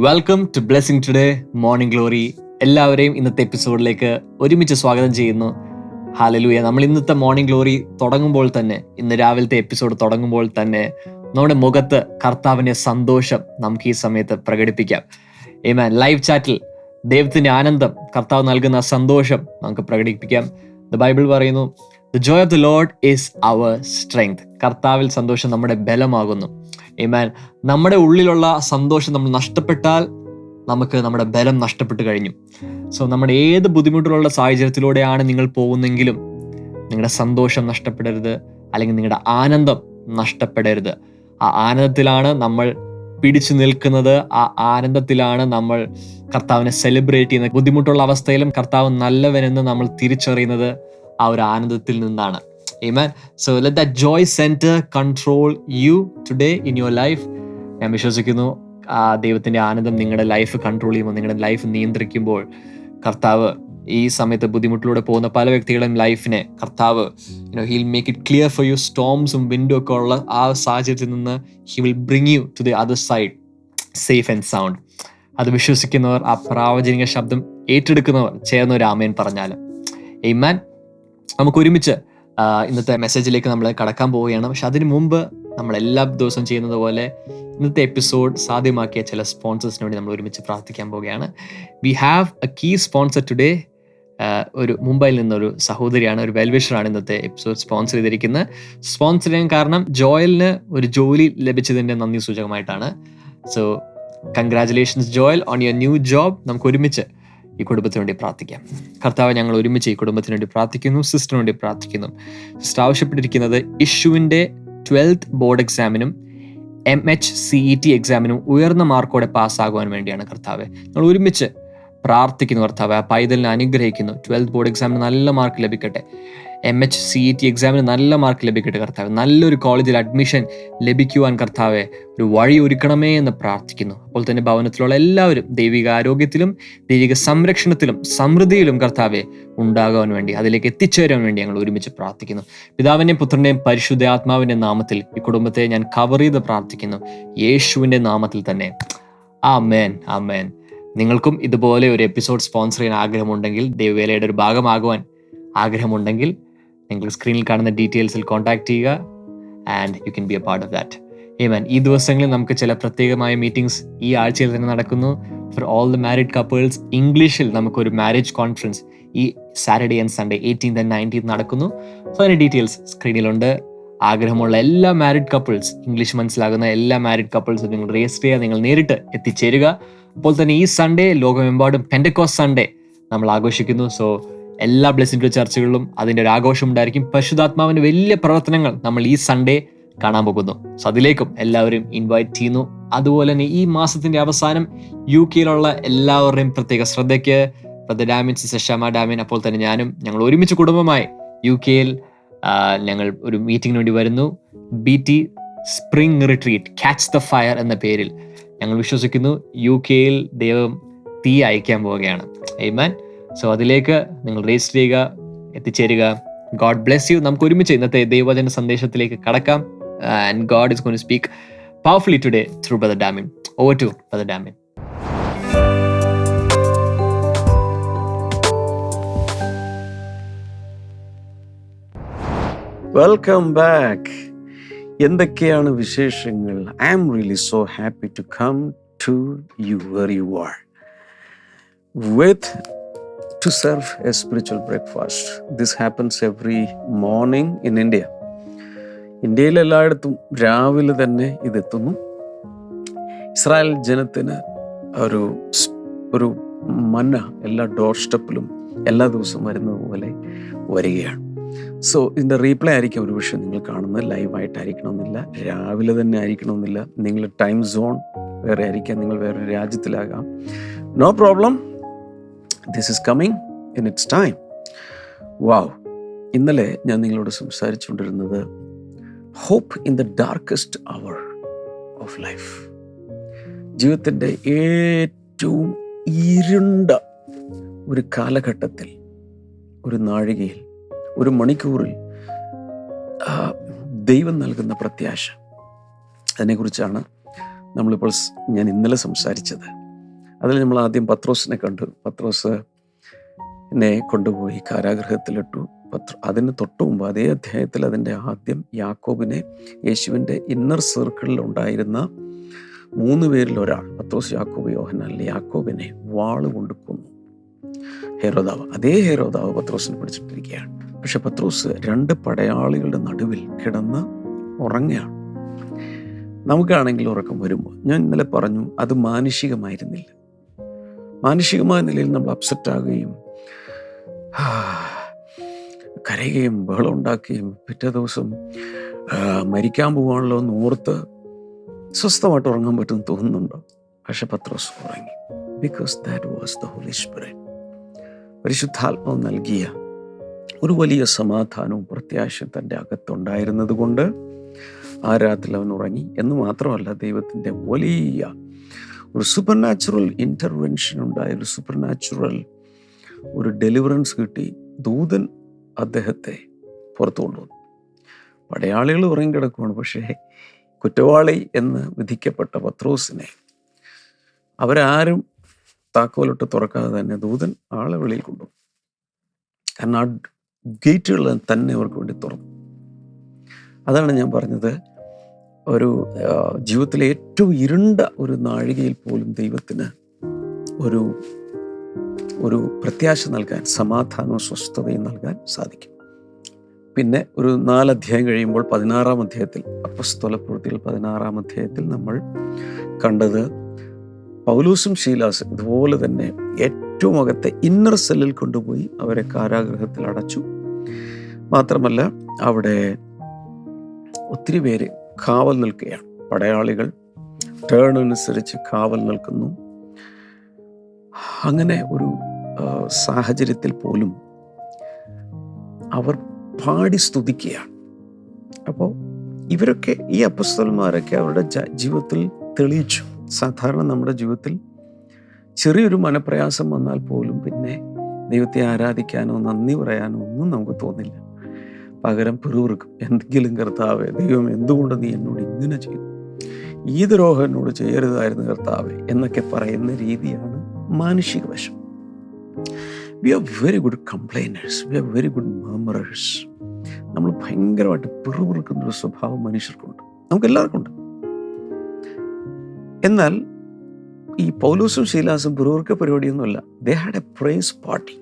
Welcome to blessing today morning glory എല്ലാവരെയും ഇന്നത്തെ എപ്പിസോഡിലേക്ക് ഒരുമിച്ച് സ്വാഗതം ചെയ്യുന്നു. ഹാലലൂയ നമ്മൾ ഇന്നത്തെ മോർണിംഗ് ഗ്ലോറി തുടങ്ങുമ്പോൾ തന്നെ ഇന്ന് രാവിലത്തെ എപ്പിസോഡ് തുടങ്ങുമ്പോൾ തന്നെ നമ്മുടെ മുഖത്ത് കർത്താവിന്റെ സന്തോഷം നമുക്ക് ഈ സമയത്ത് പ്രകടിപ്പിക്കാം. ഏമാൻ ലൈവ് ചാറ്റിൽ ദൈവത്തിന്റെ ആനന്ദം കർത്താവ് നൽകുന്ന സന്തോഷം നമുക്ക് പ്രകടിപ്പിക്കാം. ദ ബൈബിൾ പറയുന്നു the joy of the Lord is our strength കർത്താവിൽ സന്തോഷം നമ്മുടെ ബലമാകുന്നു. ഏമാൻ നമ്മുടെ ഉള്ളിലുള്ള സന്തോഷം നമ്മൾ നഷ്ടപ്പെട്ടാൽ നമുക്ക് നമ്മുടെ ബലം നഷ്ടപ്പെട്ട് കഴിഞ്ഞു. സോ നമ്മുടെ ഏത് ബുദ്ധിമുട്ടുള്ള സാഹചര്യത്തിലൂടെയാണ് നിങ്ങൾ പോകുന്നെങ്കിലും നിങ്ങളുടെ സന്തോഷം നഷ്ടപ്പെടരുത്. അല്ലെങ്കിൽ നിങ്ങളുടെ ആനന്ദം നഷ്ടപ്പെടരുത്. ആ ആനന്ദത്തിലാണ് നമ്മൾ പിടിച്ചു നിൽക്കുന്നത്. ആ ആനന്ദത്തിലാണ് നമ്മൾ കർത്താവിനെ സെലിബ്രേറ്റ് ചെയ്യുന്നത്. ബുദ്ധിമുട്ടുള്ള അവസ്ഥയിലും കർത്താവ് നല്ലവനെന്ന് നമ്മൾ തിരിച്ചറിയുന്നത് ആ ഒരു ആനന്ദത്തിൽ നിന്നാണ്. Amen. So let that joy center control you today in your life. ഞാൻ വിശ്വസിക്കുന്നു ആ ദൈവത്തിന്റെ ആനന്ദം നിങ്ങളുടെ ലൈഫ് കൺട്രോൾ ചെയ്യുമ്പോൾ നിങ്ങളുടെ ലൈഫ് നിയന്ത്രിക്കുമ്പോൾ കർത്താവ് ഈ സമയത്ത് ബുദ്ധിമുട്ടിലൂടെ പോകുന്ന പല വ്യക്തികളുടെയും ലൈഫിനെ കർത്താവ് you know he'll make it clear for you സ്റ്റോംസും window ഒക്കെ ഉള്ള ആ സാഹചര്യത്തിൽ നിന്ന് he will bring you to the other side safe and sound അത് വിശ്വസിക്കുന്നവർ ആ പ്രാവചനിക ശബ്ദം ഏറ്റെടുക്കുന്നവർ ചേർന്ന ഒരു ആമയൻ പറഞ്ഞാൽ എയ്മാൻ നമുക്ക് ഒരുമിച്ച് ഇന്നത്തെ മെസ്സേജിലേക്ക് നമ്മൾ കടക്കാൻ പോവുകയാണ്. പക്ഷെ അതിനു മുമ്പ് നമ്മൾ എല്ലാ ദിവസവും ചെയ്യുന്നത് പോലെ ഇന്നത്തെ എപ്പിസോഡ് സാധ്യമാക്കിയ ചില സ്പോൺസേഴ്സിന് വേണ്ടി നമ്മൾ ഒരുമിച്ച് പ്രാർത്ഥിക്കാൻ പോവുകയാണ്. We have a key sponsor today ഒരു മുംബൈയിൽ നിന്നൊരു സഹോദരിയാണ് ഒരു വെൽവിഷറാണ് ഇന്നത്തെ എപ്പിസോഡ് സ്പോൺസർ ചെയ്തിരിക്കുന്നത്. സ്പോൺസർ ചെയ്യാൻ കാരണം ജോയലിന് ഒരു ജോലി ലഭിച്ചതിന്റെ നന്ദി സൂചകമായിട്ടാണ്. So congratulations Joel on your new job നമുക്ക് ഒരുമിച്ച് ഈ കുടുംബത്തിന് വേണ്ടി പ്രാർത്ഥിക്കാം. കർത്താവ് ഞങ്ങൾ ഒരുമിച്ച് ഈ കുടുംബത്തിന് വേണ്ടി പ്രാർത്ഥിക്കുന്നു സിസ്റ്ററിന് വേണ്ടി പ്രാർത്ഥിക്കുന്നു. സിസ്റ്റർ ആവശ്യപ്പെട്ടിരിക്കുന്നത് ഇഷ്യുവിന്റെ twelfth board എക്സാമിനും M H C E T എക്സാമിനും ഉയർന്ന മാർക്കോടെ പാസ്സാകുവാൻ വേണ്ടിയാണ് കർത്താവ്. ഞങ്ങൾ ഒരുമിച്ച് പ്രാർത്ഥിക്കുന്നു കർത്താവ് ആ പൈതലിനെ അനുഗ്രഹിക്കുന്നു. ട്വൽത്ത് ബോർഡ് എക്സാമിന് നല്ല മാർക്ക് ലഭിക്കട്ടെ. M H C E T എക്സാമിന് നല്ല മാർക്ക് ലഭിക്കട്ടെ കർത്താവ്. നല്ലൊരു കോളേജിൽ അഡ്മിഷൻ ലഭിക്കുവാൻ കർത്താവെ ഒരു വഴി ഒരുക്കണമേ എന്ന് പ്രാർത്ഥിക്കുന്നു. അപ്പോൾ തന്നെ ഭവനത്തിലുള്ള എല്ലാവരും ദൈവിക ആരോഗ്യത്തിലും ദൈവിക സംരക്ഷണത്തിലും സമൃദ്ധിയിലും കർത്താവെ ഉണ്ടാകാൻ വേണ്ടി അതിലേക്ക് എത്തിച്ചേരാൻ വേണ്ടി ഞങ്ങൾ ഒരുമിച്ച് പ്രാർത്ഥിക്കുന്നു. പിതാവിന്റെയും പുത്രന്റെയും പരിശുദ്ധ ആത്മാവിന്റെ നാമത്തിൽ ഈ കുടുംബത്തെ ഞാൻ കവർ ചെയ്ത് പ്രാർത്ഥിക്കുന്നു. യേശുവിന്റെ നാമത്തിൽ തന്നെ. ആ മേൻ ആ മേൻ നിങ്ങൾക്കും ഇതുപോലെ ഒരു എപ്പിസോഡ് സ്പോൺസർ ചെയ്യാൻ ആഗ്രഹമുണ്ടെങ്കിൽ ദൈവവേലയുടെ ഒരു ഭാഗമാകുവാൻ ആഗ്രഹമുണ്ടെങ്കിൽ നിങ്ങൾ സ്ക്രീനിൽ കാണുന്ന ഡീറ്റെയിൽസിൽ കോൺടാക്ട് ചെയ്യുക. And you can be a part of that ഏമാൻ ഈ ദിവസങ്ങളിൽ നമുക്ക് ചില പ്രത്യേകമായ മീറ്റിംഗ്സ് ഈ ആഴ്ചയിൽ തന്നെ നടക്കുന്നു. For all the married couples ഇംഗ്ലീഷിൽ നമുക്കൊരു മാരേജ് കോൺഫറൻസ് ഈ Saturday and Sunday eighteenth and nineteenth നടക്കുന്നു. സോ അതിന്റെ ഡീറ്റെയിൽസ് സ്ക്രീനിലുണ്ട് ആഗ്രഹമുള്ള എല്ലാ മാരിഡ് കപ്പിൾസ് ഇംഗ്ലീഷ് മനസ്സിലാകുന്ന എല്ലാ മാരിഡ് കപ്പിൾസും നിങ്ങൾ രജിസ്റ്റർ ചെയ്യുക നിങ്ങൾ നേരിട്ട് എത്തിച്ചേരുക. അപ്പോൾ തന്നെ ഈ സൺഡേ ലോകമെമ്പാടും പെൻഡക്കോസ് സൺഡേ നമ്മൾ ആഘോഷിക്കുന്നു. സോ എല്ലാ ബ്ലെസ്സിംഗ് ചർച്ചകളിലും അതിന്റെ ഒരു ആഘോഷം ഉണ്ടായിരിക്കും. പരിശുദ്ധാത്മാവിന്റെ വലിയ പ്രവർത്തനങ്ങൾ നമ്മൾ ഈ സൺഡേ കാണാൻ പോകുന്നു. സോ അതിലേക്കും എല്ലാവരും ഇൻവൈറ്റ് ചെയ്യുന്നു. അതുപോലെ തന്നെ ഈ മാസത്തിന്റെ അവസാനം യു കെയിലുള്ള എല്ലാവരുടെയും പ്രത്യേക ശ്രദ്ധയ്ക്ക് brother Damien sister Shama Damien അപ്പോൾ തന്നെ ഞാനും ഞങ്ങൾ ഒരുമിച്ച് കുടുംബമായി യു കെയിൽ ഞങ്ങൾ ഒരു മീറ്റിംഗിന് വേണ്ടി വരുന്നു. B T spring retreat catch the fire എന്ന പേരിൽ ഞങ്ങൾ വിശ്വസിക്കുന്നു. യു കെയിൽ ദൈവം തീ അയക്കാൻ പോവുകയാണ്. എയ്മാൻ സോ അതിലേക്ക് നിങ്ങൾ രജിസ്റ്റർ ചെയ്യുക എത്തിച്ചേരുക. ഗോഡ് ബ്ലെസ് യു നമുക്ക് ഒരുമിച്ച് ഇന്നത്തെ ദൈവജന സന്ദേശത്തിലേക്ക് കടക്കാം. And God is gonna speak powerfully today through brother Damien over to brother Damien welcome back എന്തൊക്കെയാണ് വിശേഷങ്ങൾ? I am really so happy to come to you where you are with to serve a spiritual breakfast this happens every morning in India ഇന്ത്യയിൽ എല്ലായിടത്തും രാവിലെ തന്നെ ഇതെത്തുന്നു. Israel ജനത്തിന് ഒരു ഒരു മന്ന എല്ലാ ഡോർ സ്റ്റെപ്പിലും എല്ലാ ദിവസവും വരുന്നത് പോലെ വരികയാണ്. സോ ഇതിന്റെ റീപ്ലേ ആയിരിക്കും ഒരു പക്ഷേ നിങ്ങൾ കാണുന്നത്. ലൈവായിട്ടായിരിക്കണമെന്നില്ല രാവിലെ തന്നെ ആയിരിക്കണമെന്നില്ല. നിങ്ങൾ ടൈം സോൺ വേറെ ആയിരിക്കാം. നിങ്ങൾ വേറൊരു രാജ്യത്തിലാകാം. No problem this is coming in its time wow ഇന്നലെ ഞാൻ നിങ്ങളോട് സംസാരിച്ചുകൊണ്ടിരുന്നത് hope in the darkest hour of life ജീവിതത്തിന്റെ ഏറ്റവും ഇരുണ്ട ഒരു കാലഘട്ടത്തിൽ ഒരു നാഴികയിൽ ഒരു മണിക്കൂറിൽ ദൈവം നൽകുന്ന പ്രത്യാശ. അതിനെക്കുറിച്ചാണ് നമ്മളിപ്പോൾ ഞാൻ ഇന്നലെ സംസാരിച്ചത്. അതിൽ നമ്മൾ ആദ്യം പത്രോസിനെ കണ്ടു. പത്രോസ് എന്നെ കൊണ്ടുപോയി കാരാഗ്രഹത്തിലിട്ടു. പത്ര അതിന് തൊട്ട് മുമ്പ് അതേ അധ്യായത്തിൽ അതിന്റെ ആദ്യം യാക്കോബിനെ യേശുവിന്റെ ഇന്നർ സർക്കിളിൽ ഉണ്ടായിരുന്ന മൂന്ന് പേരിൽ ഒരാൾ പത്രോസ് യാക്കോബ് യോഹനാൽ യാക്കോബിനെ വാൾ കൊണ്ട് കൊന്നു. ഹേരോദാവ് അതേ ഹേരോദാവ് പത്രോസിനെ പിടിച്ചിട്ടിരിക്കുകയാണ്. പക്ഷെ പത്രോസ് രണ്ട് പടയാളികളുടെ നടുവിൽ കിടന്ന് ഉറങ്ങുകയാണ്. നമുക്കാണെങ്കിൽ ഉറക്കം വരുമ്പോൾ ഞാൻ ഇന്നലെ പറഞ്ഞു അത് മാനുഷികമായിരുന്നില്ല. മാനുഷികമായ നിലയിൽ നമ്മൾ അപ്സെറ്റ് ആകുകയും കരയുകയും ബഹളം ഉണ്ടാക്കുകയും പിറ്റേ ദിവസം മരിക്കാൻ പോവാണല്ലോ എന്ന് ഓർത്ത് സ്വസ്ഥമായിട്ട് ഉറങ്ങാൻ പറ്റുമെന്ന് തോന്നുന്നുണ്ടോ? പക്ഷെ പത്രോസ് ഉറങ്ങി. Because that was the Holy Spirit പരിശുദ്ധാത്മാവ് നൽകിയ ഒരു വലിയ സമാധാനവും പ്രത്യാശയും തന്റെ അകത്തുണ്ടായിരുന്നത് കൊണ്ട് ആ രാത്രിയിൽ അവൻ ഉറങ്ങി. എന്ന് മാത്രമല്ല ദൈവത്തിന്റെ വലിയ ഒരു സൂപ്പർ നാച്ചുറൽ ഇന്റർവെൻഷൻ ഉണ്ടായ ഒരു സൂപ്പർ നാച്ചുറൽ ഒരു ഡെലിവറൻസ് കിട്ടി. ദൂതൻ അദ്ദേഹത്തെ പുറത്തു കൊണ്ടുവന്നു. പടയാളികൾ ഉറങ്ങിക്കിടക്കുവാണ് പക്ഷേ കുറ്റവാളി എന്ന് വിധിക്കപ്പെട്ട പത്രോസിനെ അവരാരും താക്കോലിട്ട് തുറക്കാതെ തന്നെ ദൂതൻ ആളെ വെളിയിൽ കൊണ്ടുപോകും കാരണം ആ ഗേറ്റുകൾ തന്നെ അവർക്ക് വേണ്ടി തുറന്നു. അതാണ് ഞാൻ പറഞ്ഞത്. ഒരു ജീവിതത്തിലെ ഏറ്റവും ഇരുണ്ട ഒരു നാഴികയിൽ പോലും ദൈവത്തിന് ഒരു ഒരു പ്രത്യാശ നൽകാൻ സമാധാനവും സ്വസ്ഥതയും നൽകാൻ സാധിക്കും. പിന്നെ ഒരു നാലധ്യായം കഴിയുമ്പോൾ പതിനാറാം അധ്യായത്തിൽ അപ്പസ്തോല പ്രവൃത്തികൾ പതിനാറാം അധ്യായത്തിൽ നമ്മൾ കണ്ടത് പൗലൂസും ശീലാസും ഇതുപോലെ തന്നെ ഏറ്റവും അകത്തെ ഇന്നർ സെല്ലിൽ കൊണ്ടുപോയി അവരെ കാരാഗ്രഹത്തിൽ അടച്ചു. മാത്രമല്ല അവിടെ ഒത്തിരി പേര് കാവൽ നിൽക്കുകയാണ് പടയാളികൾ ടേൺ അനുസരിച്ച് കാവൽ നിൽക്കുന്നു. അങ്ങനെ ഒരു സാഹചര്യത്തിൽ പോലും അവർ പാടി സ്തുതിക്കുകയാണ്. അപ്പോൾ ഇവരൊക്കെ ഈ അപ്പസ്തലന്മാരൊക്കെ അവരുടെ ജീവിതത്തിൽ തെളിയിച്ചു. സാധാരണ നമ്മുടെ ജീവിതത്തിൽ ചെറിയൊരു മനപ്രയാസം വന്നാൽ പോലും പിന്നെ ദൈവത്തെ ആരാധിക്കാനോ നന്ദി പറയാനോ ഒന്നും നമുക്ക് തോന്നില്ല. പകരം പിറുവിറുക്കും എന്തെങ്കിലും കർത്താവെ ദൈവം എന്തുകൊണ്ട് നീ എന്നോട് ഇങ്ങനെ ചെയ്തു? ഈ ദ്രോഹം എന്നോട് ചെയ്യരുതായിരുന്നു കർത്താവെ എന്നൊക്കെ പറയുന്ന രീതിയാണ് മാനുഷിക വശം. We are very good complainers we are very good murmurers നമ്മൾ ഭയങ്കരമായിട്ട് പിറുപിറുക്കുന്ന ഒരു സ്വഭാവം മനുഷ്യർക്കുണ്ട്. നമുക്ക് എല്ലാവർക്കും ഉണ്ട് എന്നാൽ ഈ പൗലൂസും ശീലാസും പിറുപിറുക്ക പരിപാടിയൊന്നുമല്ല. They had a praise party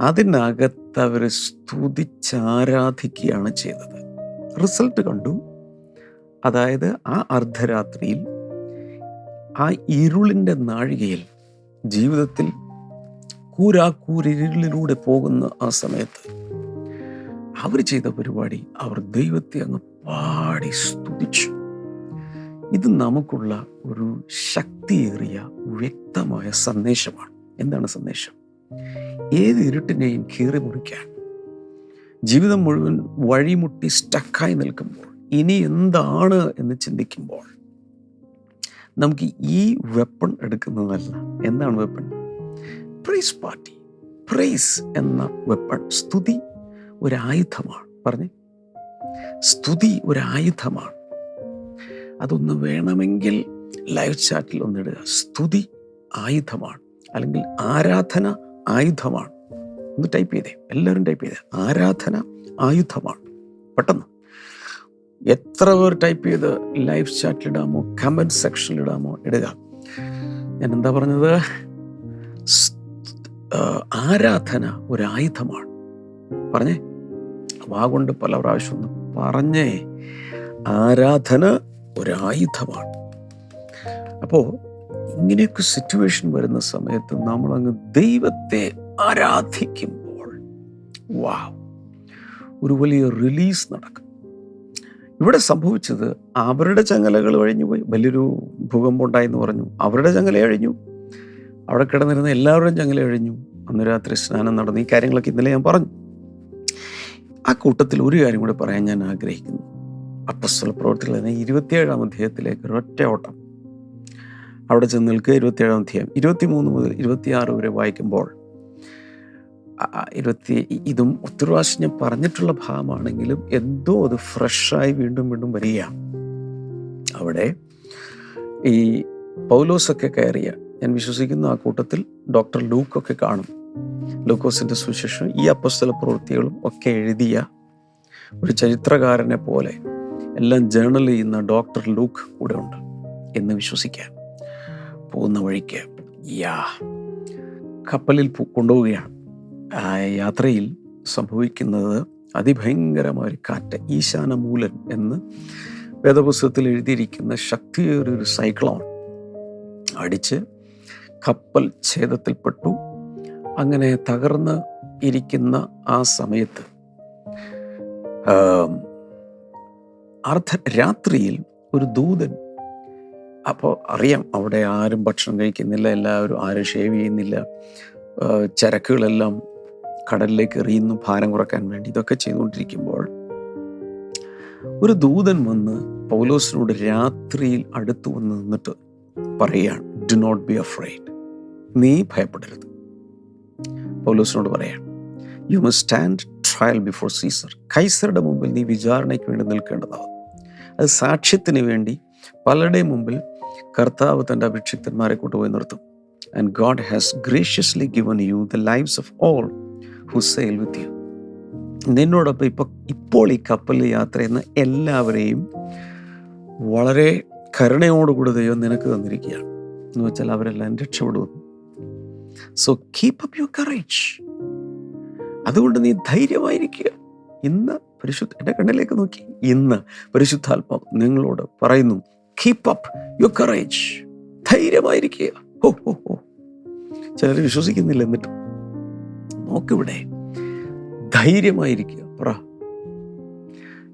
അതിനകത്ത് അവർ സ്തുതിച്ചാരാധിക്കുകയാണ് ചെയ്തത്. റിസൾട്ട് കണ്ടു. അതായത് ആ അർദ്ധരാത്രിയിൽ ആ ഇരുളിന്റെ നാഴികയിൽ ജീവിതത്തിൽ കൂരാക്കൂരിരുളിലൂടെ പോകുന്ന ആ സമയത്ത് അവർ ചെയ്ത പരിപാടി അവർ ദൈവത്തെ അങ്ങ് പാടി സ്തുതിച്ചു. ഇത് നമുക്കുള്ള ഒരു ശക്തിയേറിയ വ്യക്തമായ സന്ദേശമാണ്. എന്താണ് സന്ദേശം? ഏത് ഇരുട്ടിനെയും കീറി മുറിക്കാൻ. ജീവിതം മുഴുവൻ വഴിമുട്ടി സ്റ്റക്കായി നിൽക്കുമ്പോൾ ഇനി എന്താണ് എന്ന് ചിന്തിക്കുമ്പോൾ നമുക്ക് ഈ വെപ്പൺ എടുക്കുന്നതല്ല. എന്താണ് വെപ്പൺ പ്രൈസ് പാർട്ടി പ്രൈസ് എന്ന വെപ്പൺ സ്തുതി ഒരു ആയുധമാണ് പറഞ്ഞേ. സ്തുതി ഒരു ആയുധമാണ് അതൊന്ന് വേണമെങ്കിൽ ലൈവ് ചാറ്റിൽ ഒന്നിടുക സ്തുതി ആയുധമാണ്. അല്ലെങ്കിൽ ആരാധന ആയുധമാണ്. ഒന്ന് ടൈപ്പ് ചെയ്തേ. എല്ലാവരും ടൈപ്പ് ചെയ്തേ. ആരാധന ആയുധമാണ്. പെട്ടെന്ന്. എത്ര പേർ ടൈപ്പ് ചെയ്ത് ലൈവ് ചാറ്റിലിടാമോ കമന്റ് സെക്ഷനിലിടാമോ ഇടുക. ഞാൻ എന്താ പറഞ്ഞത്? ആരാധന ഒരു ആയുധമാണ്. പറഞ്ഞേ. വാഗുണ്ട് പല പ്രാവശ്യം ഒന്ന് പറഞ്ഞേ. ആരാധന ഒരു ആയുധമാണ്. അപ്പോൾ ഇങ്ങനെയൊക്കെ സിറ്റുവേഷൻ വരുന്ന സമയത്ത് നമ്മൾ അങ്ങ് ദൈവത്തെ ആരാധിക്കുമ്പോൾ വാ ഒരു വലിയ റിലീസ് നടക്കും. ഇവിടെ സംഭവിച്ചത് അവരുടെ ചങ്ങലകൾ കഴിഞ്ഞു പോയി. വലിയൊരു ഭൂകമ്പം ഉണ്ടായെന്ന് പറഞ്ഞു. അവരുടെ ചങ്ങല കഴിഞ്ഞു അവിടെ കിടന്നിരുന്ന എല്ലാവരുടെയും ചങ്ങല കഴിഞ്ഞു അന്ന് രാത്രി സ്നാനം നടന്നു ഈ കാര്യങ്ങളൊക്കെ ഇന്നലെ ഞാൻ പറഞ്ഞു. ആ കൂട്ടത്തിൽ ഒരു കാര്യം കൂടെ പറയാൻ ഞാൻ ആഗ്രഹിക്കുന്നു. അപ്പസ്വല പ്രവർത്തികൾ തന്നെ ഇരുപത്തിയേഴാം അധ്യായത്തിലേക്ക് ഒരൊറ്റ ഓട്ടം. അവിടെ ചെന്ന് നിൽക്കുക ഇരുപത്തിയേഴാം അധ്യായം. ഇരുപത്തി മൂന്ന് മുതൽ ഇരുപത്തിയാറ് വരെ വായിക്കുമ്പോൾ ഇരുപത്തി ഇതും ഒത്തിരി ഞാൻ പറഞ്ഞിട്ടുള്ള ഭാഗമാണെങ്കിലും എന്തോ അത് ഫ്രഷായി വീണ്ടും വീണ്ടും വരികയാണ്. അവിടെ ഈ പൗലോസൊക്കെ കയറിയ ഞാൻ വിശ്വസിക്കുന്ന ആ കൂട്ടത്തിൽ ഡോക്ടർ ലൂക്കൊക്കെ കാണും. ലൂക്കോസിന്റെ സുശേഷം ഈ അപ്പസ്തല പ്രവൃത്തികളും ഒക്കെ എഴുതിയ ഒരു ചരിത്രകാരനെ പോലെ എല്ലാം ജേണൽ ചെയ്യുന്ന ഡോക്ടർ ലൂക്ക് കൂടെ ഉണ്ട് എന്ന് വിശ്വസിക്കാം. പോകുന്ന വഴിക്ക് യാ കപ്പലിൽ കൊണ്ടുപോവുകയാണ്. ആ യാത്രയിൽ സംഭവിക്കുന്നത് അതിഭയങ്കരമായ ഒരു കാറ്റ് ഈശാനമൂലൻ എന്ന് വേദപുസ്തകത്തിൽ എഴുതിയിരിക്കുന്ന ശക്തിയേറിയ ഒരു സൈക്ലോൺ അടിച്ച് കപ്പൽ ഛേദത്തിൽപ്പെട്ടു. അങ്ങനെ തകർന്ന് ഇരിക്കുന്ന ആ സമയത്ത് അർദ്ധ രാത്രിയിൽ ഒരു ദൂതൻ അപ്പോൾ അറിയാം അവിടെ ആരും ഭക്ഷണം കഴിക്കുന്നില്ല എല്ലാവരും ആരും ഷേവ് ചെയ്യുന്നില്ല. ചരക്കുകളെല്ലാം കടലിലേക്ക് എറിയുന്നു ഭാരം കുറയ്ക്കാൻ വേണ്ടി. ഇതൊക്കെ ചെയ്തുകൊണ്ടിരിക്കുമ്പോൾ ഒരു ദൂതൻ വന്ന് പൗലോസിനോട് രാത്രിയിൽ അടുത്തു വന്ന് നിന്നിട്ട് പറയുകയാണ് ഡു നോട്ട് ബി അഫ്രൈഡ് നീ ഭയപ്പെടരുത്. പൗലോസിനോട് പറയാണ് you must stand trial before Caesar കൈസറുടെ മുമ്പിൽ നീ വിചാരണയ്ക്ക് വേണ്ടി നിൽക്കേണ്ടതാവും അത് സാക്ഷ്യത്തിന് വേണ്ടി പലരുടെയും മുമ്പിൽ കർത്താവ് തന്റെ അഭിക്ഷിക്തന്മാരെ കൊണ്ടുപോയി നിർത്തും. And God has graciously given you the lives of all who sail with you നിന്നോടൊപ്പം ഇപ്പോൾ ഇപ്പോൾ ഈ കപ്പലിൽ യാത്ര ചെയ്യുന്ന എല്ലാവരെയും വളരെ കരുണയോടുകൂടി ദൈവം നിനക്ക് തന്നിരിക്കുകയാണ്. എന്ന് വെച്ചാൽ അവരെല്ലാം രക്ഷപ്പെടുന്നു. So keep up your courage അതുകൊണ്ട് നീ ധൈര്യമായിരിക്കുക. ഇന്ന് പരിശുദ്ധ എന്റെ കണ്ണിലേക്ക് നോക്കി. ഇന്ന് പരിശുദ്ധാത്മാവ് നിങ്ങളോട് പറയുന്നു കീപ്പ് അപ്പ് യുവർ കറേജ് ധൈര്യമായിരിക്കുക. ഹോ ഹോ ഹോ. ചിലർ വിശ്വസിക്കുന്നില്ല എന്നിട്ട്. നോക്കിവിടെ ധൈര്യമായിരിക്കുക. പറ.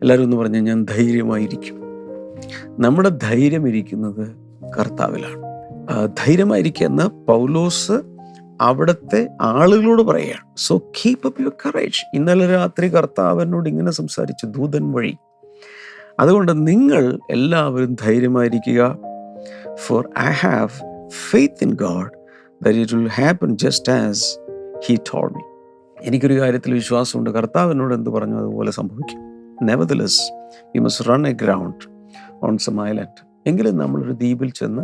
എല്ലാവരും ഒന്ന് പറഞ്ഞാൽ ഞാൻ ധൈര്യമായിരിക്കും. നമ്മുടെ ധൈര്യം ഇരിക്കുന്നത് കർത്താവിലാണ്. ധൈര്യമായിരിക്കുക എന്ന് പൗലോസ് അവിടുത്തെ ആളുകളോട് പറയുകയാണ്. So keep up your courage ഇന്നലെ രാത്രി കർത്താവിനോട് ഇങ്ങനെ സംസാരിച്ചു. ദൂതൻ വഴി അതുകൊണ്ട് നിങ്ങൾ എല്ലാവരും ധൈര്യമായിരിക്കുക. For I have faith in God that it will happen just as he told me എനിക്കൊരു കാര്യത്തിൽ വിശ്വാസമുണ്ട്. കർത്താവിനോട് എന്ത് പറഞ്ഞു? അതുപോലെ സംഭവിക്കും. Nevertheless we must run aground on some island എങ്കിലും നമ്മളൊരു ദ്വീപിൽ ചെന്ന്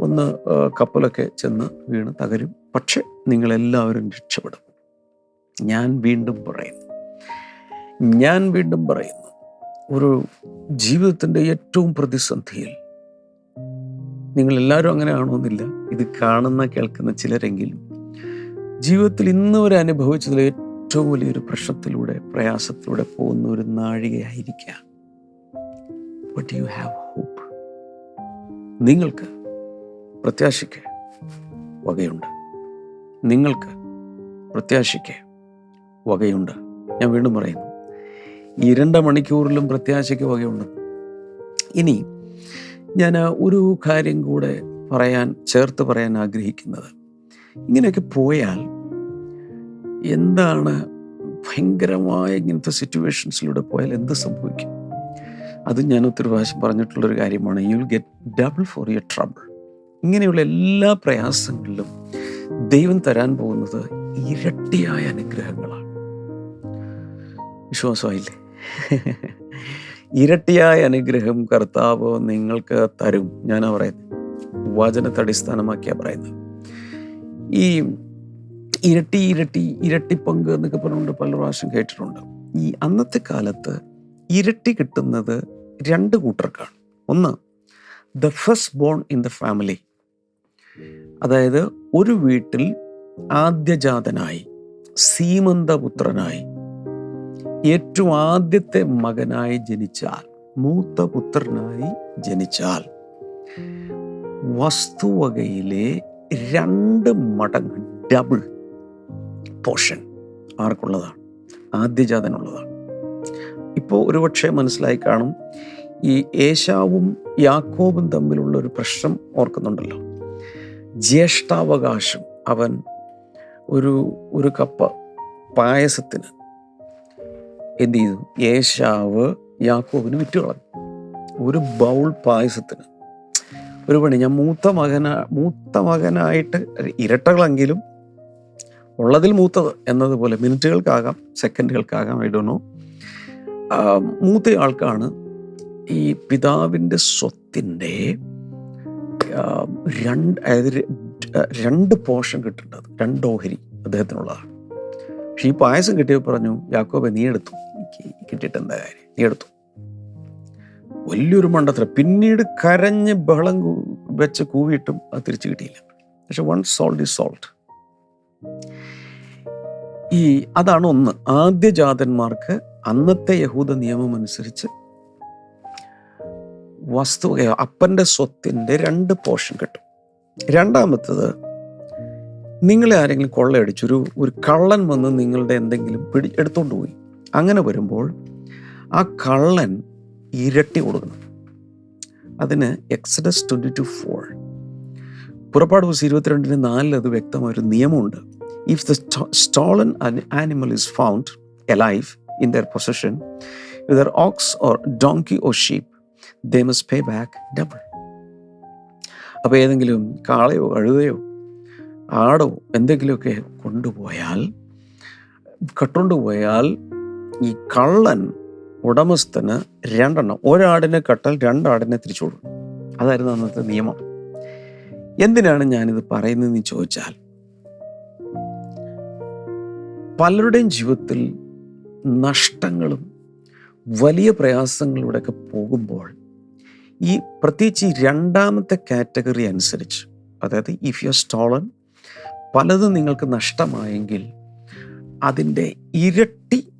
ഒന്ന് കപ്പലൊക്കെ ചെന്ന് വീണ് തകരും. പക്ഷെ നിങ്ങളെല്ലാവരും രക്ഷപ്പെടും. ഞാൻ വീണ്ടും പറയുന്നു. ഞാൻ വീണ്ടും പറയുന്നു. ഒരു ജീവിതത്തിന്റെ ഏറ്റവും പ്രതിസന്ധിയിൽ. നിങ്ങൾ എല്ലാവരും അങ്ങനെ ആണോന്നില്ല ഇത് കാണുന്ന കേൾക്കുന്ന ചിലരെങ്കിലും ജീവിതത്തിൽ ഇന്ന് വരെ അനുഭവിച്ചതിൽ ഏറ്റവും വലിയൊരു പ്രശ്നത്തിലൂടെ പ്രയാസത്തിലൂടെ പോകുന്ന ഒരു നാഴികയായിരിക്കാം. ബട്ട് യു ഹാവ് ഹോപ്പ് നിങ്ങൾക്ക് പ്രത്യാശയ്ക്ക് വകയുണ്ട്. നിങ്ങൾക്ക് പ്രത്യാശയ്ക്ക് വകയുണ്ട്. ഞാൻ വീണ്ടും പറയുന്നു. ഈ രണ്ട് മണിക്കൂറിലും പ്രത്യാശയ്ക്ക് വകയുണ്ട്. ഇനി ഞാൻ ഒരു കാര്യം കൂടെ പറയാൻ ചേർത്ത് പറയാൻ ആഗ്രഹിക്കുന്നത്. ഇങ്ങനെയൊക്കെ പോയാൽ എന്താണ് ഭയങ്കരമായ ഇങ്ങനത്തെ സിറ്റുവേഷൻസിലൂടെ പോയാൽ എന്ത് സംഭവിക്കും? അത് ഞാൻ ഒത്തിരി പ്രാവശ്യം പറഞ്ഞിട്ടുള്ളൊരു കാര്യമാണ്. You will get double for your trouble ഇങ്ങനെയുള്ള എല്ലാ പ്രയാസങ്ങളിലും ദൈവം തരാൻ പോകുന്നത് ഇരട്ടിയായ അനുഗ്രഹങ്ങളാണ്. വിശ്വാസമായില്ലേ? ഇരട്ടിയായ അനുഗ്രഹം കർത്താവ് നിങ്ങൾക്ക് തരും. ഞാനാ പറയുന്നത്. വചനത്തെ അടിസ്ഥാനമാക്കിയാ പറയുന്നത്. ഈ ഇരട്ടി ഇരട്ടി ഇരട്ടി പങ്ക് എന്നൊക്കെ പറഞ്ഞുകൊണ്ട് പല പ്രാവശ്യം കേട്ടിട്ടുണ്ട്. ഈ അന്നത്തെ കാലത്ത് ഇരട്ടി കിട്ടുന്നത് രണ്ട് കൂട്ടർക്കാണ്. ഒന്ന് the first born in the family അതായത് ഒരു വീട്ടിൽ ആദ്യജാതനായി സീമന്തപുത്രനായി ഏറ്റവും ആദ്യത്തെ മകനായി ജനിച്ചാൽ മൂത്ത പുത്രനായി ജനിച്ചാൽ വസ്തുവകയിലെ രണ്ട് മടങ്ങ് ഡബിൾ പോഷൻ ആർക്കുള്ളതാണ്? ആദ്യജാതനുള്ളതാണ്. ഇപ്പോൾ ഒരുപക്ഷെ മനസ്സിലായി കാണും ഈ ഏശാവും യാക്കോബും തമ്മിലുള്ള ഒരു പ്രശ്നം ഓർക്കുന്നുണ്ടല്ലോ. ജ്യേഷ്ഠാവകാശം. അവൻ ഒരു ഒരു കപ്പ് പായസത്തിന് എന്ത് ചെയ്തു? യേശാവ് യാക്കോബിന് വിറ്റുകളഞ്ഞു ഒരു ബൗൾ പായസത്തിന്. ഒരു പണി. ഞാൻ മൂത്ത മകന മൂത്ത മകനായിട്ട് ഇരട്ടകളെങ്കിലും ഉള്ളതിൽ മൂത്തത് എന്നതുപോലെ മിനിറ്റുകൾക്കാകാം സെക്കൻഡുകൾക്കാകാം ഐ ഡോ നോ മൂത്ത ആൾക്കാണ് ഈ പിതാവിന്റെ സ്വത്തിന്റെ രണ്ട് അതായത് രണ്ട് പോഷൻ കിട്ടേണ്ടത്. രണ്ടോഹരി അദ്ദേഹത്തിനുള്ളതാണ്. പക്ഷേ ഈ പായസം കിട്ടിയപ്പോൾ പറഞ്ഞു യാക്കോബെ നീ എടുത്തു. കിട്ടിയിട്ട് എന്താ കാര്യം? നീ എടുത്തു. വലിയൊരു മണ്ടത്തരം. പിന്നീട് കരഞ്ഞ് ബഹളം വെച്ച് കൂവിയിട്ടും അത് തിരിച്ചു കിട്ടിയില്ല. പക്ഷെ വൺ സോൾട്ട് ഈസ് സോൾട്ട് ഈ അതാണ് ഒന്ന്. ആദ്യ ജാതന്മാർക്ക് അന്നത്തെ യഹൂദ നിയമം അനുസരിച്ച് വസ്തു അപ്പന്റെ സ്വത്തിന്റെ രണ്ട് പോർഷൻ കിട്ടും. രണ്ടാമത്തത് നിങ്ങളെ ആരെങ്കിലും കൊള്ളയടിച്ചൊരു ഒരു കള്ളൻ വന്ന് നിങ്ങളുടെ എന്തെങ്കിലും പിടി എടുത്തുകൊണ്ട് പോയി. അങ്ങനെ വരുമ്പോൾ ആ കള്ളൻ ഇരട്ടി കൊടുക്കണം. അതിന് എക്സഡസ് ട്വന്റി ടു ഫോർ പുറപ്പാട് ദിവസം ഇരുപത്തിരണ്ടിന് നാലിൽ അത് വ്യക്തമായ ഒരു നിയമമുണ്ട്. If the stolen animal is found alive in their possession their ox or donkey or sheep they must pay back double അപ്പോൾ ഏതെങ്കിലും കാളയോ കഴുതയോ ആടോ എന്തെങ്കിലുമൊക്കെ കൊണ്ടുപോയാൽ കട്ടുകൊണ്ടുപോയാൽ ഈ കള്ളൻ ഉടമസ്ഥന് രണ്ടെണ്ണം. ഒരാടിനെ കട്ടാൽ രണ്ടാടിനെ തിരിച്ചു കൊടുക്കും. അതായിരുന്നു അന്നത്തെ നിയമം. എന്തിനാണ് ഞാനിത് പറയുന്നതെന്ന് ചോദിച്ചാൽ പലരുടെയും ജീവിതത്തിൽ നഷ്ടങ്ങളും വലിയ പ്രയാസങ്ങളിലൂടെയൊക്കെ പോകുമ്പോൾ ഈ പ്രത്യേകിച്ച് ഈ രണ്ടാമത്തെ കാറ്റഗറി അനുസരിച്ച് അതായത് ഇഫ് യു സ്റ്റോളൻ പലതും നിങ്ങൾക്ക് നഷ്ടമായെങ്കിൽ അതിന്റെ ഇരട്ടി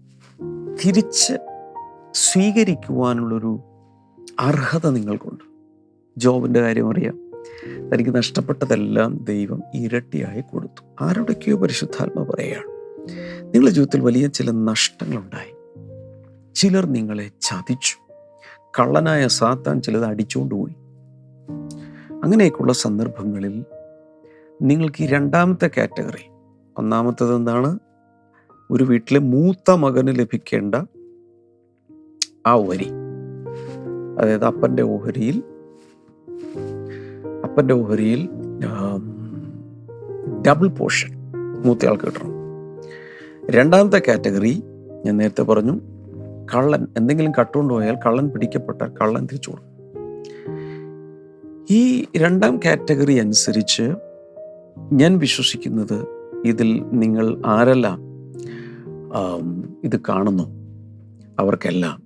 തിരിച്ച് സ്വീകരിക്കുവാനുള്ളൊരു അർഹത നിങ്ങൾക്കുണ്ട്. ജോബിന്റെ കാര്യം അറിയാം. തനിക്ക് നഷ്ടപ്പെട്ടതെല്ലാം ദൈവം ഇരട്ടിയായി കൊടുത്തു. ആരുടെയൊക്കെയോ പരിശുദ്ധാത്മ പറയുകയാണ് നിങ്ങളുടെ ജീവിതത്തിൽ വലിയ ചില നഷ്ടങ്ങളുണ്ടായി. ചിലർ നിങ്ങളെ ചതിച്ചു. കള്ളനായ സാത്താൻ ചിലത് അടിച്ചുകൊണ്ട് പോയി. അങ്ങനെയൊക്കെയുള്ള സന്ദർഭങ്ങളിൽ നിങ്ങൾക്ക് ഈ രണ്ടാമത്തെ കാറ്റഗറി ഒന്നാമത്തത് എന്താണ്? ഒരു വീട്ടിലെ മൂത്ത മകന് ലഭിക്കേണ്ട ആ ഓഹരി അതായത് അപ്പന്റെ ഓഹരിയിൽ അപ്പന്റെ ഓഹരിയിൽ ഡബിൾ പോർഷൻ മൂത്തയാൾക്ക് കിട്ടണം. രണ്ടാമത്തെ കാറ്റഗറി ഞാൻ നേരത്തെ പറഞ്ഞു കള്ളൻ. എന്തെങ്കിലും കട്ടുകൊണ്ട് പോയാൽ കള്ളൻ പിടിക്കപ്പെട്ടാൽ കള്ളൻ തിരിച്ചു കൊടുക്കും ഈ രണ്ടാം കാറ്റഗറി അനുസരിച്ച് ഞാൻ വിശ്വസിക്കുന്നത് ഇതിൽ നിങ്ങൾ ആരെല്ലാം? ഇത് കാണുന്നു. അവർക്കെല്ലാം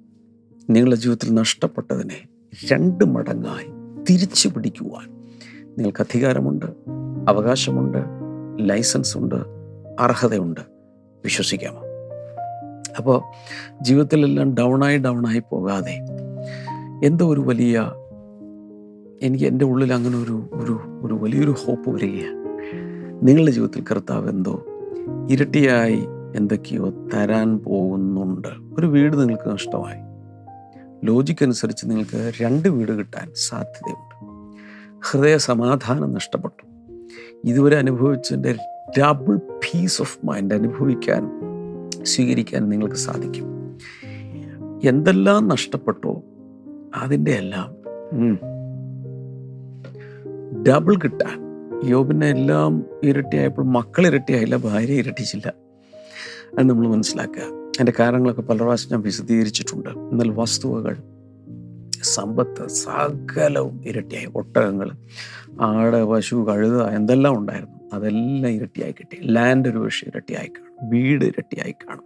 നിങ്ങളുടെ ജീവിതത്തിൽ നഷ്ടപ്പെട്ടതിനെ രണ്ട് മടങ്ങായി തിരിച്ചു പിടിക്കുവാൻ നിങ്ങൾക്ക് അധികാരമുണ്ട് അവകാശമുണ്ട് ലൈസൻസ് ഉണ്ട് അർഹതയുണ്ട്. വിശ്വസിക്കാമോ? അപ്പോൾ ജീവിതത്തിലെല്ലാം ഡൗണായി ഡൗണായി പോകാതെ എന്തോ ഒരു വലിയ എനിക്ക് എന്റെ ഉള്ളിൽ അങ്ങനെ ഒരു ഒരു ഒരു വലിയൊരു ഹോപ്പ് വരികയാണ്. നിങ്ങളുടെ ജീവിതത്തിൽ കർത്താവ് എന്തോ ഇരട്ടിയായി എന്തൊക്കെയോ തരാൻ പോകുന്നുണ്ട്. ഒരു വീട് നിങ്ങൾക്ക് നഷ്ടമായി. ലോജിക്ക് അനുസരിച്ച് നിങ്ങൾക്ക് രണ്ട് വീട് കിട്ടാൻ സാധ്യതയുണ്ട്. ഹൃദയ സമാധാനം നഷ്ടപ്പെട്ടു. ഇതുവരെ അനുഭവിച്ചതിന്റെ ഡബിൾ പീസ് ഓഫ് മൈൻഡ് അനുഭവിക്കാനും സ്വീകരിക്കാനും നിങ്ങൾക്ക് സാധിക്കും. എന്തെല്ലാം നഷ്ടപ്പെട്ടോ അതിന്റെ എല്ലാം ഡബിൾ കിട്ടാൻ. യോബിനെ എല്ലാം ഇരട്ടിയായപ്പോൾ മക്കൾ ഇരട്ടിയായില്ല ഭാര്യ ഇരട്ടിച്ചില്ല. അത് നമ്മൾ മനസ്സിലാക്കുക. അതിന്റെ കാരണങ്ങളൊക്കെ പല പ്രാവശ്യം ഞാൻ വിശദീകരിച്ചിട്ടുണ്ട്. എന്നാൽ വസ്തുവകൾ സമ്പത്ത് സകലവും ഇരട്ടിയായി. ഒട്ടകങ്ങൾ ആട് പശു കഴുത എന്തെല്ലാം ഉണ്ടായിരുന്നു അതെല്ലാം ഇരട്ടിയായി കിട്ടി. ലാൻഡ് ഒരു പക്ഷേ ഇരട്ടിയായി കാണും. വീട് ഇരട്ടിയായി കാണും.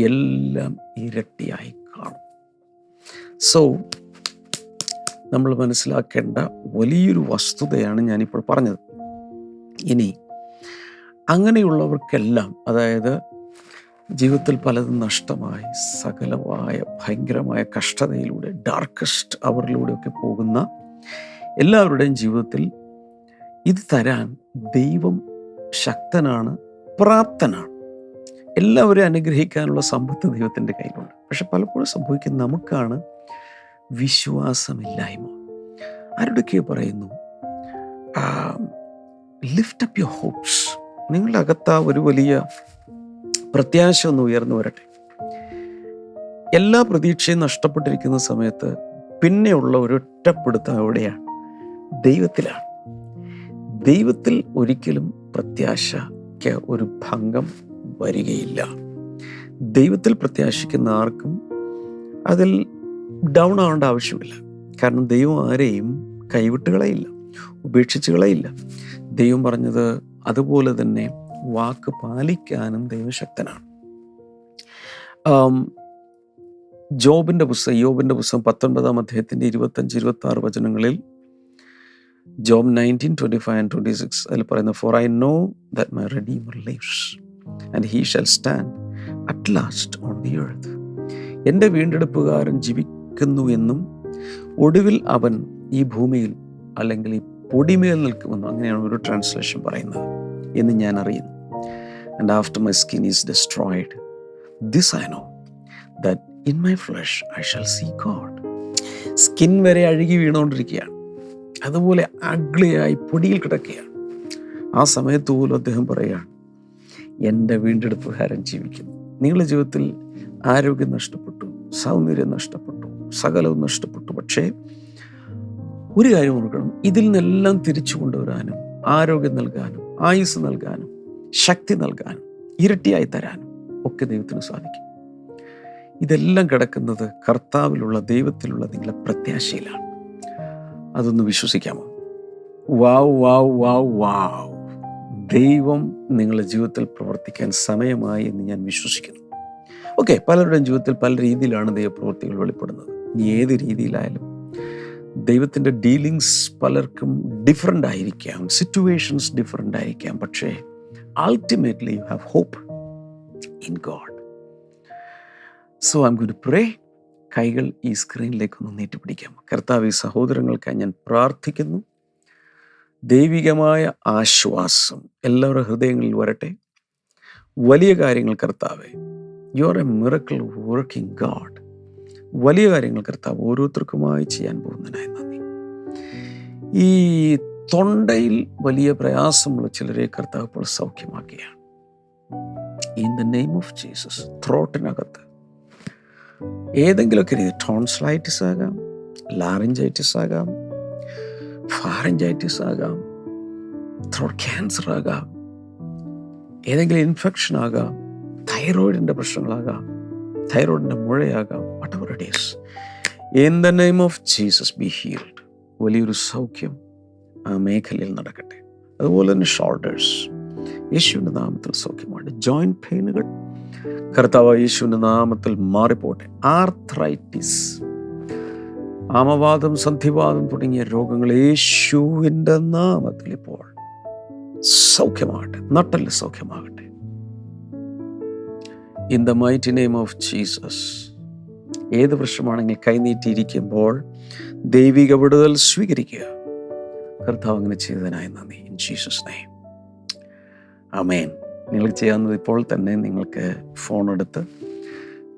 എല്ലാം ഇരട്ടിയായി കാണും. സോ നമ്മൾ മനസ്സിലാക്കേണ്ട വലിയൊരു വസ്തുതയാണ് ഞാനിപ്പോൾ പറഞ്ഞത്. ഇനി അങ്ങനെയുള്ളവർക്കെല്ലാം അതായത് ജീവിതത്തിൽ പലതും നഷ്ടമായി സകലമായ ഭയങ്കരമായ കഷ്ടതയിലൂടെ ഡാർക്കസ്റ്റ് അവറിലൂടെയൊക്കെ പോകുന്ന എല്ലാവരുടെയും ജീവിതത്തിൽ ഇത് തരാൻ ദൈവം ശക്തനാണ് പ്രാപ്തനാണ്. എല്ലാവരെയും അനുഗ്രഹിക്കാനുള്ള സമ്പത്ത് ദൈവത്തിന്റെ കയ്യിലുണ്ട്. പക്ഷെ പലപ്പോഴും സംഭവിക്കുന്ന നമുക്കാണ് വിശ്വാസമില്ലായ്മ. ആരുടെയൊക്കെയോ പറയുന്നു ലിഫ്റ്റ് അപ്പ് യുവർ ഹോപ്സ് നിങ്ങളുടെ അകത്ത് ഒരു വലിയ പ്രത്യാശ ഒന്ന് ഉയർന്നു വരട്ടെ. എല്ലാ പ്രതീക്ഷയും നഷ്ടപ്പെട്ടിരിക്കുന്ന സമയത്ത് പിന്നെയുള്ള ഒരു ഒറ്റപ്പെടുത്തം എവിടെയാണ് ദൈവത്തിലാണ്. ദൈവത്തിൽ ഒരിക്കലും പ്രത്യാശയ്ക്ക് ഒരു ഭംഗം വരികയില്ല. ദൈവത്തിൽ പ്രത്യാശിക്കുന്ന ആർക്കും അതിൽ ഡൗൺ ആവേണ്ട ആവശ്യമില്ല. കാരണം ദൈവം ആരെയും കൈവിട്ടുകളെയില്ല ഉപേക്ഷിച്ചുകളെയില്ല ദൈവം പറഞ്ഞത് അതുപോലെ തന്നെ വാക്ക് പാലിക്കാനും ദൈവശക്തനാണ്. ജോബിന്റെ പുസ്തകം യോബിന്റെ പുസ്തകം പത്തൊൻപതാം അധ്യായത്തിന്റെ ഇരുപത്തഞ്ച് ഇരുപത്തി ആറ് വചനങ്ങളിൽ Job nineteen twenty five and twenty six അതിൽ പറയുന്ന for I know that my redeemer lives and he shall stand at last on the earth എന്റെ വീണ്ടെടുപ്പുകാരൻ ജീവിക്കുന്നു എന്നും ഒടുവിൽ അവൻ ഈ ഭൂമിയിൽ അല്ലെങ്കിൽ ഈ പൊടിമേൽ നിൽക്കുമെന്നും അങ്ങനെയാണ് ഒരു ട്രാൻസ്ലേഷൻ പറയുന്നത്. എന്ന് ഞാൻ അറിയുന്നു. And after my skin is destroyed this I know that in my flesh I shall see God skin വരെ അഴുകി വീണുകൊണ്ടിരിക്കുകയാണ് അതുപോലെ അഗ്ലിയായി പൊടിയിൽ കിടക്കുകയാണ്. ആ സമയത്ത് പോലും അദ്ദേഹം പറയുകയാണ് എന്റെ വീണ്ടെടുപ്പുകാരൻ ജീവിക്കുന്നു. നിങ്ങളുടെ ജീവിതത്തിൽ ആരോഗ്യം നഷ്ടപ്പെട്ടു സൗന്ദര്യം നഷ്ടപ്പെട്ടു സകലവും നഷ്ടപ്പെട്ടു. പക്ഷേ ഒരു കാര്യം ഓർക്കണം ഇതിൽ നിന്നെല്ലാം തിരിച്ചു കൊണ്ടുവരാനും ആരോഗ്യം നൽകാനും ആയുസ് നൽകാനും ശക്തി നൽകാനും ഇരട്ടിയായി തരാനും ഒക്കെ ദൈവത്തിന് സാധിക്കും. ഇതെല്ലാം കിടക്കുന്നത് കർത്താവിലുള്ള ദൈവത്തിലുള്ള നിങ്ങളെ പ്രത്യാശയിലാണ്. അതൊന്ന് വിശ്വസിക്കാമോ? വാവ് വാവ് വാവ് വാവ്. ദൈവം നിങ്ങളുടെ ജീവിതത്തിൽ പ്രവർത്തിക്കാൻ സമയമായി എന്ന് ഞാൻ വിശ്വസിക്കുന്നു. ഓക്കെ പലരുടെയും ജീവിതത്തിൽ പല രീതിയിലാണ് ദൈവപ്രവൃത്തികൾ വെളിപ്പെടുന്നത്. ഇനി ഏത് രീതിയിലായാലും ദൈവത്തിന്റെ ഡീലിങ്സ് പലർക്കും ഡിഫറെന്റ് ആയിരിക്കാം സിറ്റുവേഷൻസ് ഡിഫറെന്റ് ആയിരിക്കാം. പക്ഷേ ultimately you have hope in God so I'm good pray കൈകൾ ഈ സ്ക്രീനിലേക്ക് ഒന്ന് നീട്ടിപ്പിടിക്കാം. കർത്താവ് ഈ സഹോദരങ്ങൾക്കായി ഞാൻ പ്രാർത്ഥിക്കുന്നു. ദൈവികമായ ആശ്വാസം എല്ലാവരുടെ ഹൃദയങ്ങളിൽ വരട്ടെ. വലിയ കാര്യങ്ങൾ കർത്താവേ. You are a miracle working God വലിയ കാര്യങ്ങൾ കർത്താവ് ഓരോരുത്തർക്കുമായി ചെയ്യാൻ പോകുന്നതിനായി നന്ദി. ഈ തൊണ്ടയിൽ വലിയ പ്രയാസമുള്ള ചിലരെ കർത്താവ് ഇപ്പോൾ സൗഖ്യമാക്കുകയാണ്. In the name of Jesus ത്രോട്ടിനകത്ത് ഏതെങ്കിലുമൊക്കെ രീതി ടോൺസ്ലൈറ്റിസ് ആകാം ലാറിഞ്ചൈറ്റിസ് ആകാം ഫാറിഞ്ചൈറ്റിസ് ആകാം ത്രോട്ട് ക്യാൻസർ ആകാം ഏതെങ്കിലും ഇൻഫെക്ഷൻ ആകാം തൈറോയിഡിന്റെ പ്രശ്നങ്ങളാകാം തൈറോയിഡിന്റെ മുഴയാകാം is in the name of Jesus be healed വലിയൊരു സൗഖ്യം ആ മേഖലയിൽ നടക്കട്ടെ. അതുപോലെ തന്നെ ഷോൾഡേഴ്സ് യേശുവിന്റെ നാമത്തിൽ സൗഖ്യമാണ് ജോയിന്റ് പെയിനുകൾ കർത്താവ് യേശുവിന്റെ നാമത്തിൽ മാറിപ്പോട്ടെ ആർത്രൈറ്റിസ് ആമവാദം സന്ധിവാദം തുടങ്ങിയ രോഗങ്ങൾ യേശുവിന്റെ നാമത്തിൽ ഇപ്പോൾ സൗഖ്യമാകട്ടെ. നട്ടൽ സൗഖ്യമാകട്ടെ. In the mighty name of Jesus ഏത് പ്രശ്നമാണെങ്കിൽ കൈനീട്ടിയിരിക്കുമ്പോൾ ദൈവിക വിടുതൽ സ്വീകരിക്കുക? കർത്താവ് അങ്ങനെ ചെയ്തതിനായി നന്ദി. ഇൻ ജീസസ് നെയ്മ് അമേൻ നിങ്ങൾ ചെയ്യാവുന്നത് ഇപ്പോൾ തന്നെ നിങ്ങൾക്ക് ഫോൺ എടുത്ത്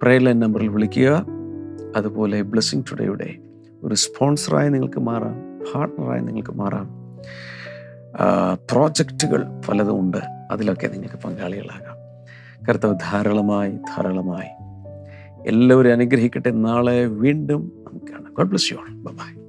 പ്രയർ ലൈൻ നമ്പറിൽ വിളിക്കുക. അതുപോലെ ബ്ലെസ്സിങ് ടുഡേയുടെ ഒരു സ്പോൺസറായി നിങ്ങൾക്ക് മാറാം. പാർട്ട്ണറായി നിങ്ങൾക്ക് മാറാം. പ്രോജക്റ്റുകൾ പലതും ഉണ്ട്. അതിലൊക്കെ നിങ്ങൾക്ക് പങ്കാളികളാകാം. കർത്താവ് ധാരാളമായി ധാരാളമായി എല്ലാവരും അനുഗ്രഹിക്കട്ടെ. നാളെ വീണ്ടും നമുക്ക് കാണാം. God bless you all bye